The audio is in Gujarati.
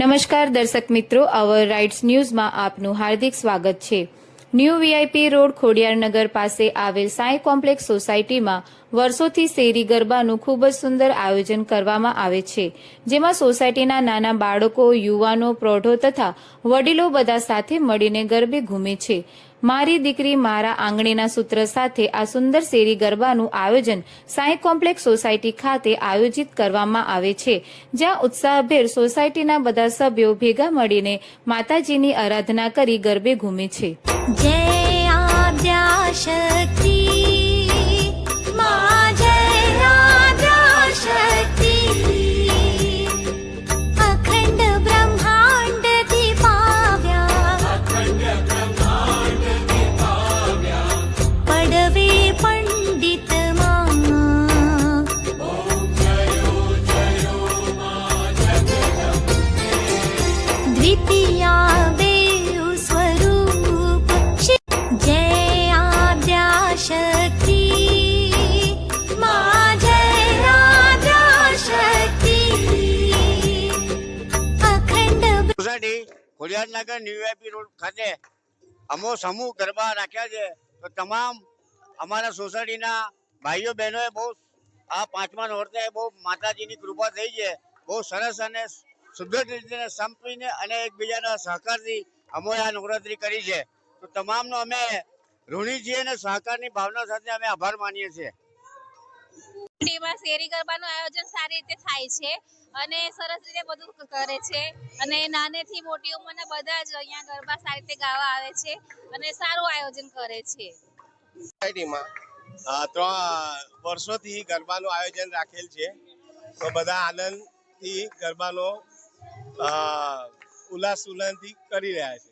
નમસ્કાર દર્શક મિત્રો અવર રાઇટ્સ ન્યૂઝમાં આપનું હાર્દિક સ્વાગત છે. ન્યૂ વીઆઈપી રોડ ખોડિયારનગર પાસે આવેલ સાંઈ કોમ્પ્લેક્સ સોસાયટીમાં વર્ષોથી શેરી ગરબાનું ખૂબ જ સુંદર આયોજન કરવામાં આવે છે, જેમાં સોસાયટીના નાના બાળકો, યુવાનો, પ્રૌઢો તથા વડીલો બધા સાથે મળીને ગરબે ઘૂમે છે. મારી દીકરી મારા આંગણેના સૂત્ર સાથે આ સુંદર શેરી ગરબાનું આયોજન સાંઈ કોમ્પ્લેક્સ સોસાયટી ખાતે આયોજિત કરવામાં આવે છે. જ્યાં ઉત્સાહભેર સોસાયટીના બધા સભ્યો ભેગા મળીને માતાજીની આરાધના કરી ગરબે ઘૂમે છે. જય આદ્યા શક્તિ ખોડિયારનગર ન્યુઆઈપી રોડ ખાતે અમો સમૂહ ગરબા રાખ્યા છે. તો તમામ અમારા સોસાયટીના ભાઈઓ બહેનોએ બહુ આ પાંચમા નોરતે બહુ માતાજીની કૃપા થઈ છે. બહુ સરસ અને સુદૃઢ રીતે સંપીને અને એકબીજાના સહકારથી અમોએ આ નવરાત્રી કરી છે. તો તમામનો અમે ઋણી છીએ અને સહકારની ભાવના સાથે અમે આભાર માનીએ છીએ. એમાં શેરી ગરબાનું આયોજન સારી રીતે થાય છે અને સરસ રીતે બધું કરે છે. અને નાનેથી મોટી ઉંમરના બધા જ અહીંયા ગરબા સારી રીતે ગાવા આવે છે અને સારું આયોજન કરે છે. સોસાયટીમાં ત્રણ વર્ષોથી ગરબાનું આયોજન રાખેલ છે. તો બધા આનંદથી ગરબાનો ઉલ્લાસ ઉલ્લાસથી કરી રહ્યા છે.